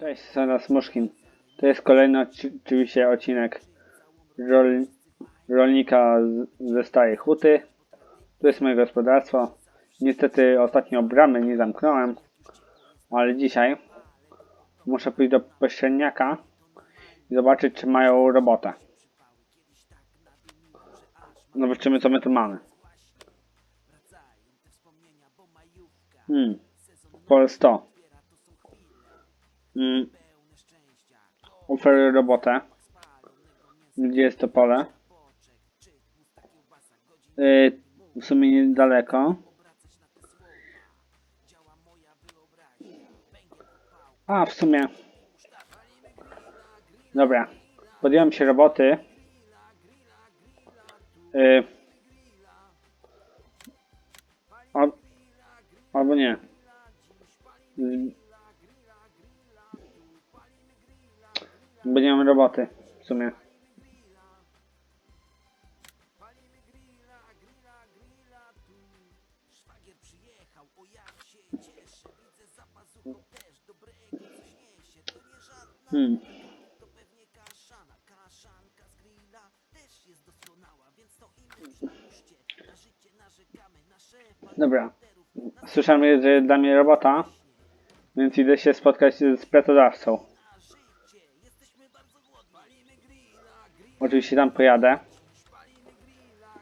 Cześć, Sara Smuszkin. To jest kolejny oczywiście odcinek rol, rolnika ze Starej Huty. Tu jest moje gospodarstwo. Niestety ostatnio bramy nie zamknąłem, ale dzisiaj muszę pójść do pośredniaka i zobaczyć, czy mają robotę. Zobaczymy, co my tu mamy. Hmm. Pole 100. Mm. Oferuję robotę. Gdzie jest to pole? Yy, w sumie niedaleko. A, w sumie. Dobra. Podjąłem się roboty. Yy. Al, albo nie. Bo nie mam roboty w sumie. Hmm. Dobra. Słyszałem, że dla mnie robota, więc idę się spotkać z pracodawcą. Oczywiście tam pojadę.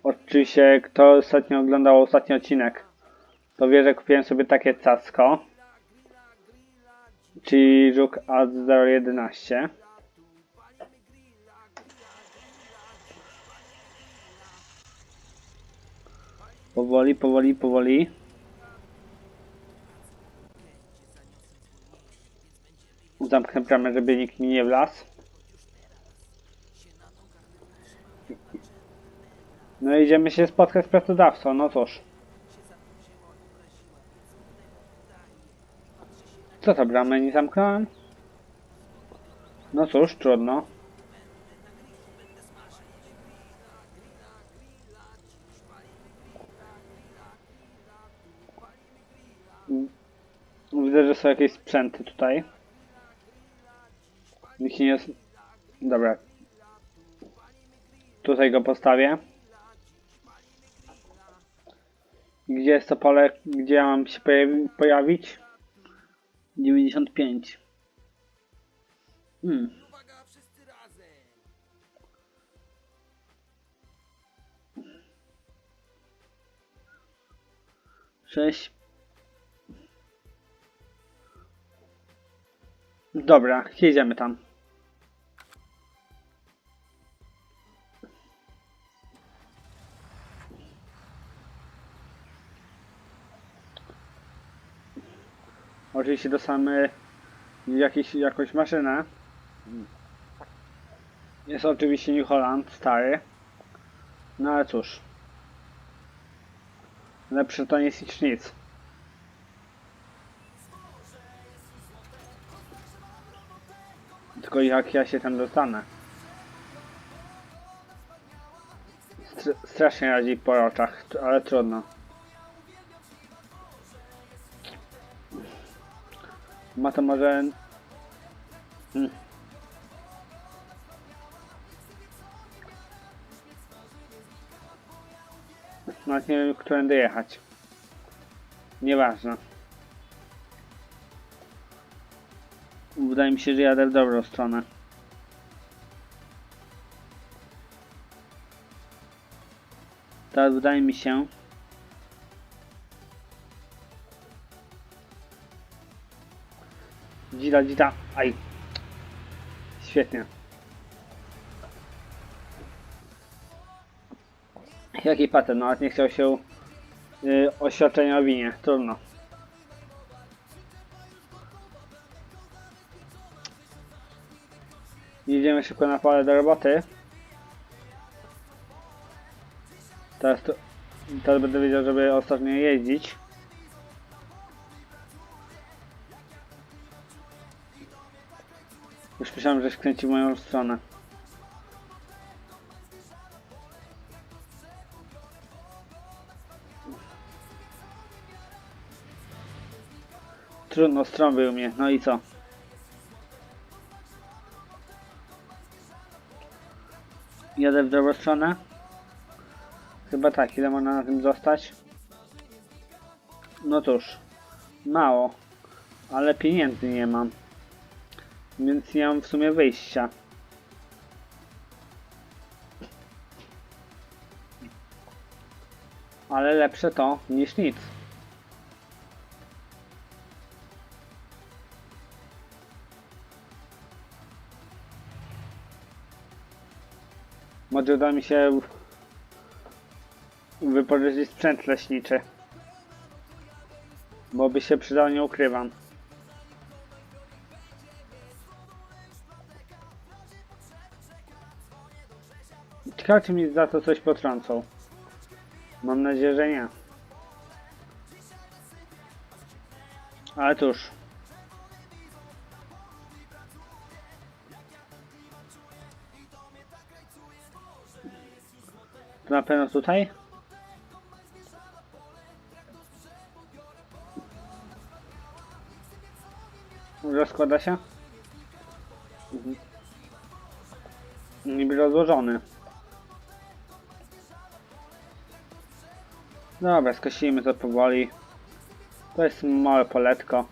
Oczywiście, kto ostatnio oglądał ostatni odcinek, to wie, że kupiłem sobie takie cacko. Czyli żuk A011. Powoli, powoli, powoli. Zamknę bramę, żeby nikt mi nie wlazł. No idziemy się spotkać z pracodawcą, no cóż. Co to bramę nie zamknąłem? No cóż, trudno. Widzę, że są jakieś sprzęty tutaj. Nikt nie jest... Dobra. Tutaj go postawię. Gdzie jest to pole, gdzie ja mam się pojawi pojawić? 95. Hmm. Sześć. Dobra, jedziemy tam. Oczywiście dostamy jakiś, jakąś maszynę. Jest oczywiście New Holland, stary. No ale cóż. Lepsze to nie jest niż nic. Tylko jak ja się tam dostanę. Str strasznie radzi po oczach, ale trudno. Ma to może... Hmm. Nawet nie wiem, którędy jechać. Nieważne. Wydaje mi się, że jadę w dobrą stronę. Tak, wydaje mi się. Dzida. Aj. Świetnie. Jaki patent? Nawet nie chciał się yy, oświadczenia o winie. Trudno. Jedziemy szybko na pole do roboty. Teraz, to, teraz będę wiedział, żeby ostrożnie jeździć. Słyszałem, że skręcił moją stronę. Trudno, stron był mnie. No i co? Jadę w dobrą stronę? Chyba tak. Ile można na tym zostać? No cóż. Mało. Ale pieniędzy nie mam. Więc nie mam w sumie wyjścia. Ale lepsze to niż nic. Może uda mi się wypożyczyć sprzęt leśniczy. Bo by się przydał, nie ukrywam. Czy mi za to coś potrącą. Mam nadzieję, że nie. Ale cóż. Na pewno tutaj? Rozkłada się? Mhm. Niby rozłożony. Dobra, skosimy to powoli. To jest małe poletko.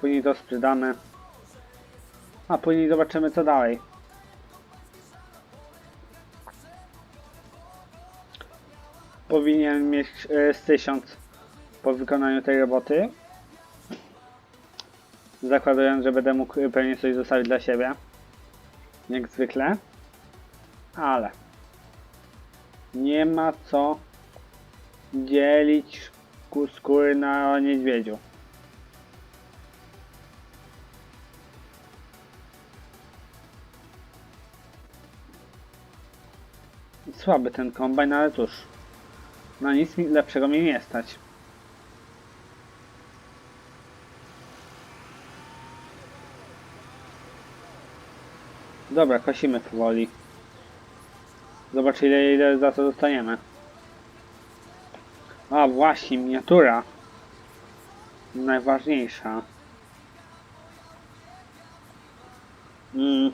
Później to sprzedamy. A później zobaczymy co dalej. Powinien mieć e, z 1000 po wykonaniu tej roboty. Zakładając, że będę mógł pewnie coś zostawić dla siebie. Jak zwykle. Ale nie ma co dzielić skóry na niedźwiedziu. Słaby ten kombajn, ale cóż. Na nic mi lepszego mnie nie stać. Dobra, kosimy powoli. Zobacz ile, ile za to dostaniemy. A właśnie, miniatura. Najważniejsza. Mm.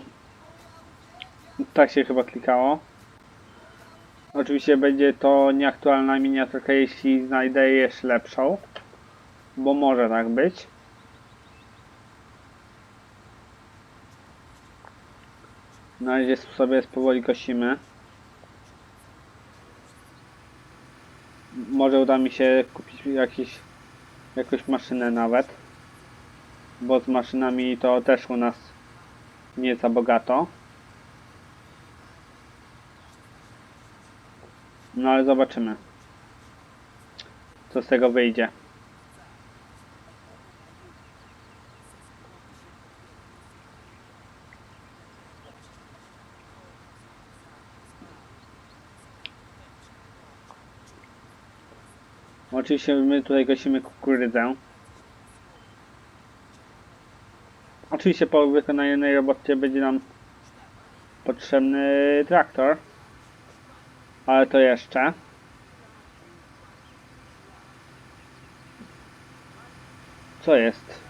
Tak się chyba klikało. Oczywiście będzie to nieaktualna miniaturka, jeśli znajdę jeszcze lepszą. Bo może tak być. Na razie sobie powoli kosimy. Może uda mi się kupić jakiś, jakąś maszynę nawet. Bo z maszynami to też u nas nie za bogato. No ale zobaczymy. Co z tego wyjdzie. Oczywiście my tutaj kosimy kukurydzę. Oczywiście po wykonanej robocie będzie nam potrzebny traktor. Ale to jeszcze. Co jest?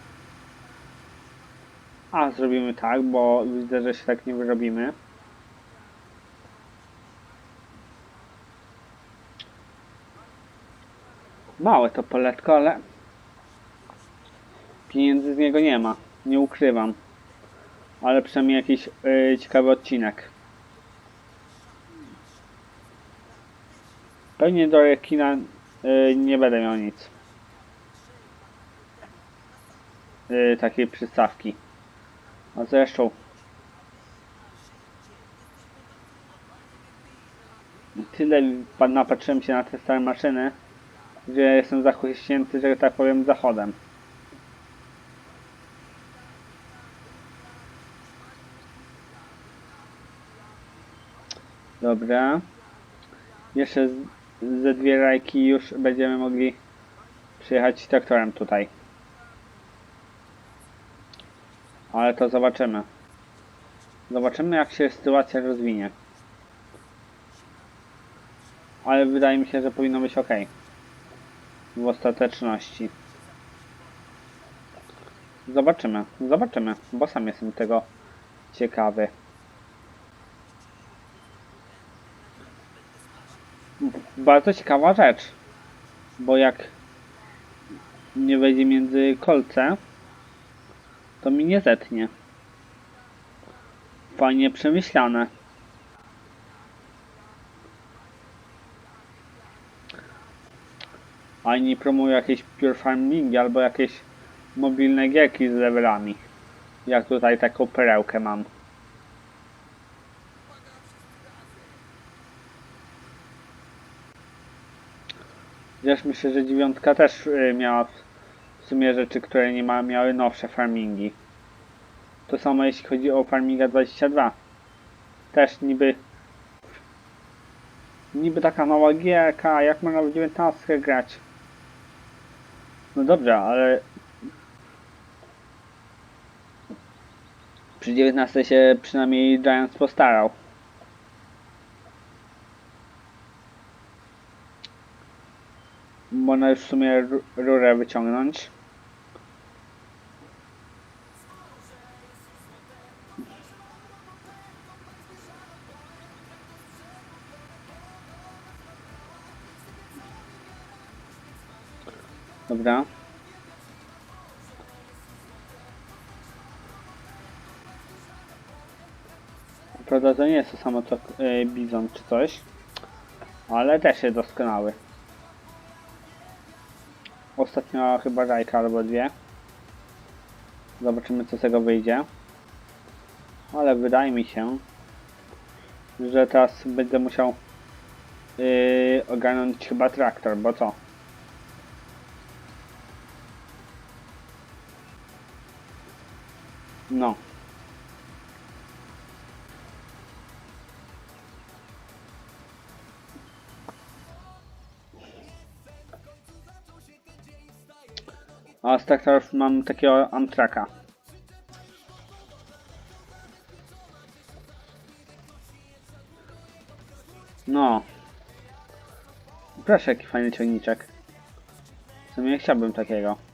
A, zrobimy tak, bo widzę, że się tak nie wyrobimy. Małe to poletko, ale pieniędzy z niego nie ma. Nie ukrywam. Ale przynajmniej jakiś y, ciekawy odcinek. Pewnie do rekina y, nie będę miał nic. Y, takiej przystawki. A zresztą tyle pa- napatrzyłem się na te stare maszyny, że jestem zachłyśnięty, że tak powiem, zachodem. Dobra. Jeszcze ze dwie rajki już będziemy mogli przyjechać traktorem tutaj. Ale to zobaczymy. Zobaczymy jak się sytuacja rozwinie. Ale wydaje mi się, że powinno być ok w ostateczności. Zobaczymy, zobaczymy, bo sam jestem tego ciekawy. Bardzo ciekawa rzecz, bo jak nie wejdzie między kolce, to mi nie zetnie. Fajnie przemyślane. A nie promują jakieś pure farmingi albo jakieś mobilne gierki z levelami. Jak tutaj taką perełkę mam. Wiesz, myślę, że dziewiątka też y, miała w- w sumie rzeczy, które nie ma, miały nowsze farmingi. To samo jeśli chodzi o Farminga 22. Też niby niby taka mała gierka, jak można w 19 grać. No dobrze, ale przy 19 się przynajmniej Giants postarał. Można już w sumie ru- rurę wyciągnąć. Dobra. Prawda to nie jest to samo co y, bizon czy coś, ale też jest doskonały. Ostatnio chyba rajka albo dwie. Zobaczymy co z tego wyjdzie. Ale wydaje mi się, że teraz będę musiał yy, ogarnąć chyba traktor, bo co? No. A z traktorów mam takiego Amtraka. No. Proszę, jaki fajny ciągniczek. W sumie chciałbym takiego.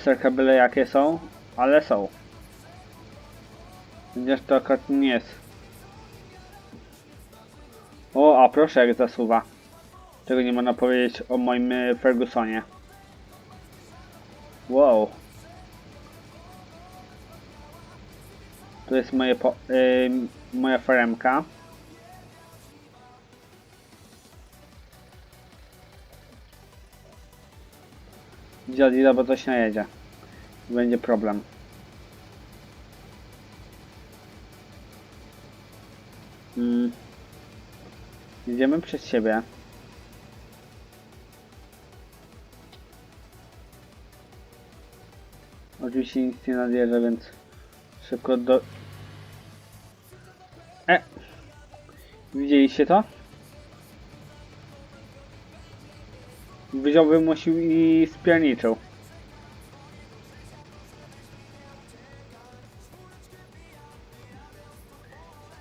Lusterka byle jakie są, ale są. Chociaż to akurat nie jest. O, a proszę jak zasuwa. Czego nie można powiedzieć o moim y, Fergusonie. Wow. Tu jest moje po, y, moja faremka. Dziadzida, bo coś najedzie. Będzie problem. Mm. Idziemy przed siebie. Oczywiście nic nie nadjeżdża, więc szybko do... E! Widzieliście to? Wziął, wymusił i spierniczył.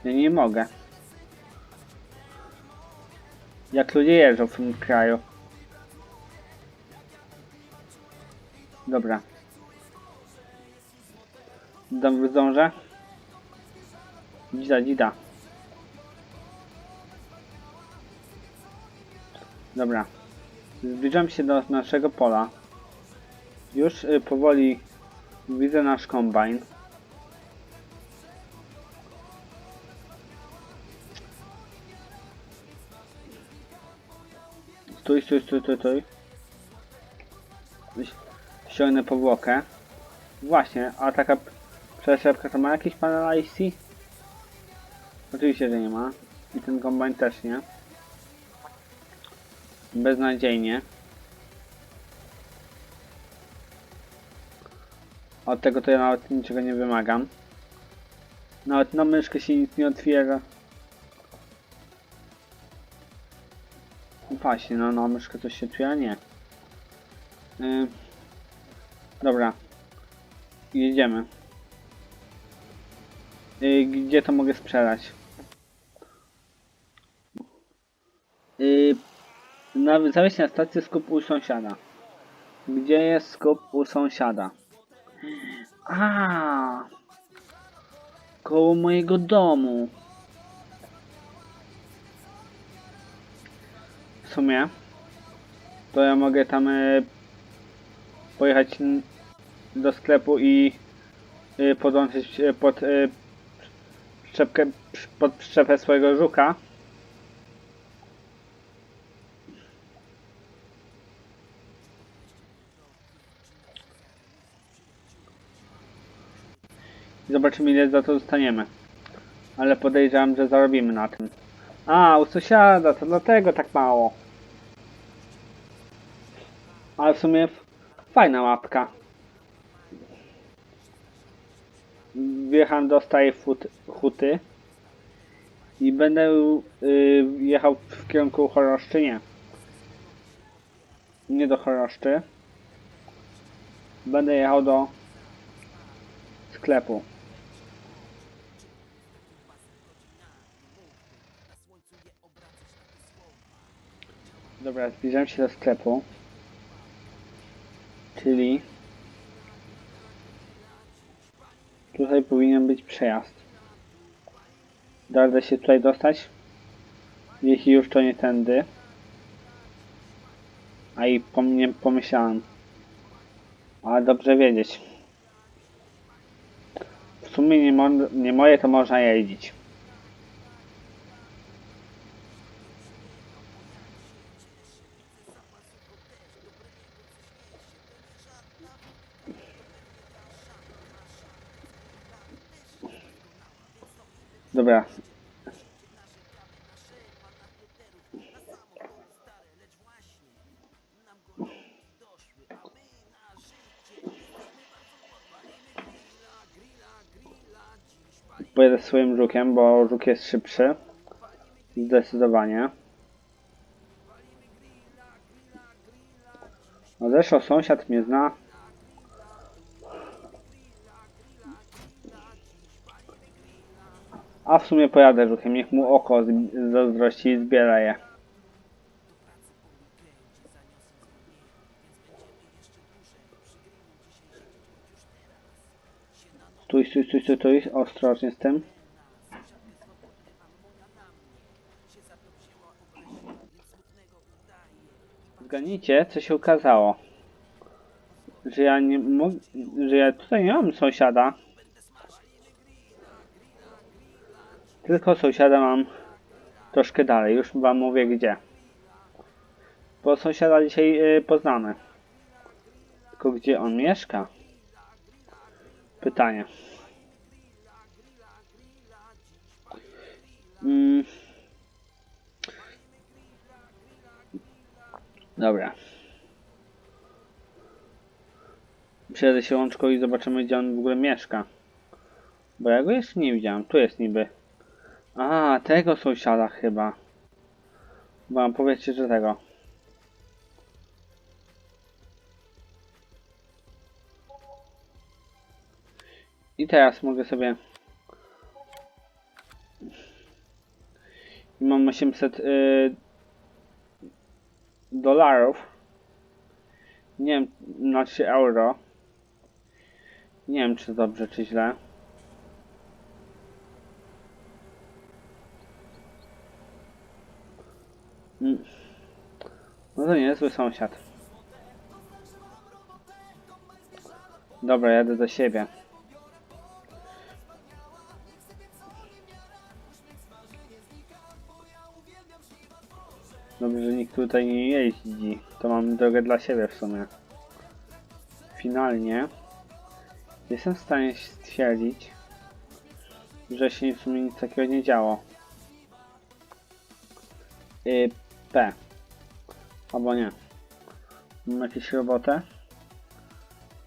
Ja nie mogę. Jak ludzie jeżdżą w tym kraju. Dobra. Dam zdążę. Dzida, dzida. Dobra. Zbliżam się do naszego pola. Już y, powoli widzę nasz kombajn. Stój, stój, stój, stój, stój. Ściągnę powłokę. Właśnie, a taka przeszepka to ma jakiś panel IC? Oczywiście, że nie ma. I ten kombajn też nie. Beznadziejnie. Od tego to ja nawet niczego nie wymagam. Nawet na myszkę się nic nie otwiera. Właśnie, no na myszkę coś się otwiera? Nie. Yy, dobra. Jedziemy. Yy, gdzie to mogę sprzedać? Yy, na, zawieźć na stację skup u sąsiada. Gdzie jest skup u sąsiada? A, koło mojego domu. W sumie, to ja mogę tam e, pojechać do sklepu i e, podłączyć e, pod e, pod przyczepę swojego żuka. I zobaczymy ile za to dostaniemy. Ale podejrzewam, że zarobimy na tym. A, u sąsiada, to dlatego tak mało. Ale w sumie fajna mapka. Wjechałem do starej huty. I będę y, jechał w kierunku Choroszczy, nie. Nie do Choroszczy. Będę jechał do sklepu. Dobra, zbliżam się do sklepu. Czyli tutaj powinien być przejazd. Da się tutaj dostać? Jeśli już to nie tędy. A i pomyślałem. Ale dobrze wiedzieć. W sumie nie, mo nie moje to można jeździć. Dobra. Pojedę swoim żukiem, bo żuk jest szybszy. Zdecydowanie. No zresztą sąsiad mnie zna. A w sumie pojadę żukiem, niech mu oko zazdrości i zbiera je. Stój, stój, stój, stój, stój, ostrożnie z tym. Zgadnijcie, co się okazało. Że ja nie że ja tutaj nie mam sąsiada. Tylko sąsiada mam troszkę dalej, już wam mówię gdzie. Bo sąsiada dzisiaj y, poznamy. Tylko gdzie on mieszka? Pytanie. Mm. Dobra. Przyjadę się łączką i zobaczymy gdzie on w ogóle mieszka. Bo ja go jeszcze nie widziałem. Tu jest niby. A, tego sąsiada chyba. Mam powiedzcie, że tego. I teraz mogę sobie... I mam 800 y... dolarów. Nie wiem, znaczy euro. Nie wiem, czy dobrze, czy źle. No to niezły sąsiad. Dobra, jadę do siebie. Dobrze, że nikt tutaj nie jeździ. To mam drogę dla siebie w sumie. Finalnie jestem w stanie stwierdzić, że się w sumie nic takiego nie działo. Y, P. Albo nie. Mam jakieś robotę?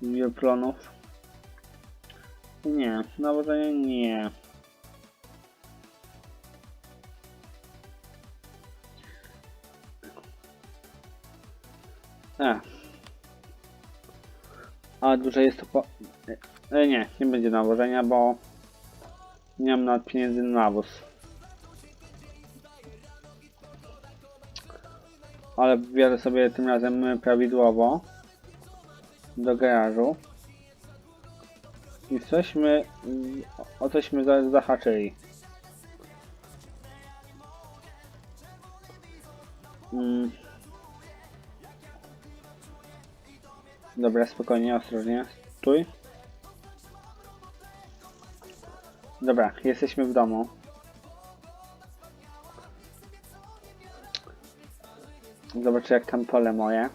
Bioplonów? Nie, nawożenie nie. E. A duże jest to po... E, nie, nie będzie nawożenia, bo nie mam nawet pieniędzy na nawóz. Ale wbiorę sobie tym razem prawidłowo do garażu. I cośmy... O cośmy za, zahaczyli. Mm. Dobra, spokojnie, ostrożnie. Stój. Dobra, jesteśmy w domu. Zobaczę jak tam pole moje.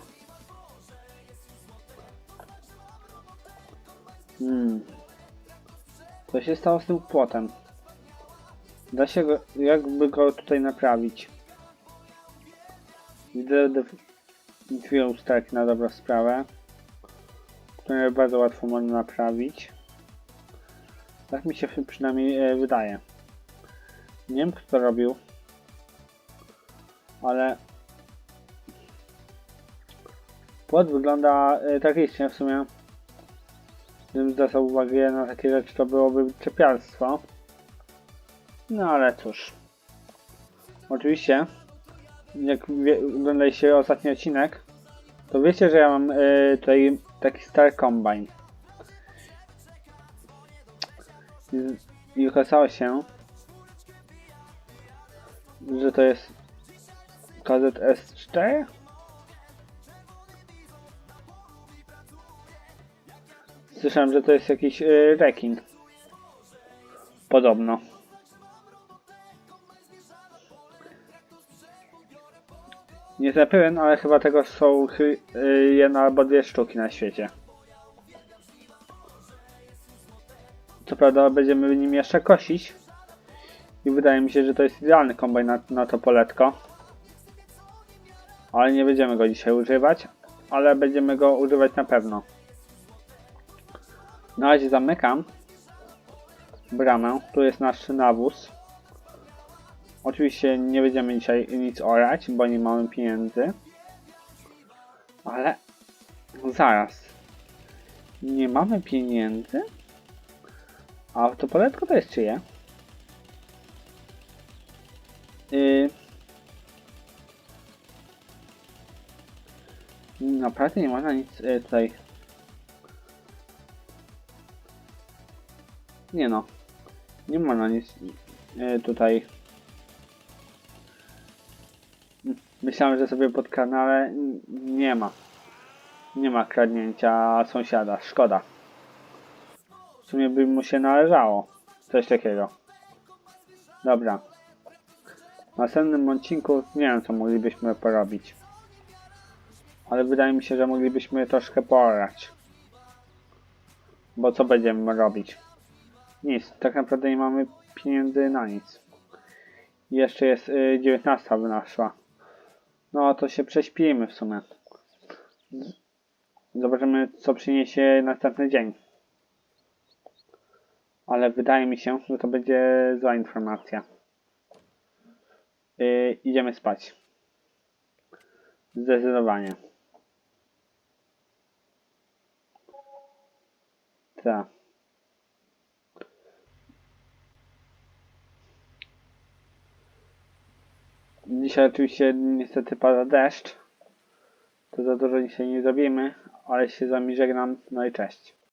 Hmm. Co się stało z tym płotem? Da się go, jakby go tutaj naprawić? Widzę dw- dwie usterki na dobrą sprawę, które bardzo łatwo można naprawić. Tak mi się przynajmniej e, wydaje. Nie wiem kto to robił, ale płot wygląda e, tragicznie w sumie. Gdybym zwracał uwagę na takie rzeczy, to byłoby czepialstwo. No ale cóż. Oczywiście, jak oglądaliście ostatni odcinek, to wiecie, że ja mam y, tutaj taki stary kombine. I, I okazało się, że to jest KZS4? Słyszałem, że to jest jakiś y, rekin. Podobno. Nie jestem pewien, ale chyba tego są chy- y, jedna albo dwie sztuki na świecie. Co prawda będziemy nim jeszcze kosić. I wydaje mi się, że to jest idealny kombajn na, na to poletko. Ale nie będziemy go dzisiaj używać. Ale będziemy go używać na pewno. Na razie zamykam bramę. Tu jest nasz nawóz. Oczywiście nie będziemy dzisiaj nic orać, bo nie mamy pieniędzy. Ale zaraz. Nie mamy pieniędzy? A to poletko to jest czyje? Yy... Naprawdę nie można nic y, tutaj Nie no. Nie ma na nic e, tutaj. Myślałem, że sobie pod kanale nie ma. Nie ma kradnięcia sąsiada. Szkoda. W sumie by mu się należało. Coś takiego. Dobra. W następnym odcinku nie wiem co moglibyśmy porobić. Ale wydaje mi się, że moglibyśmy troszkę porać. Bo co będziemy robić? Nic, tak naprawdę nie mamy pieniędzy na nic. Jeszcze jest y, 19 wynaszła. No to się prześpimy w sumie. Zobaczymy co przyniesie następny dzień. Ale wydaje mi się, że to będzie zła informacja. Y, idziemy spać. Zdecydowanie. Tak. Dzisiaj oczywiście niestety pada deszcz. To za dużo dzisiaj nie zrobimy, ale się z wami żegnam. No i cześć.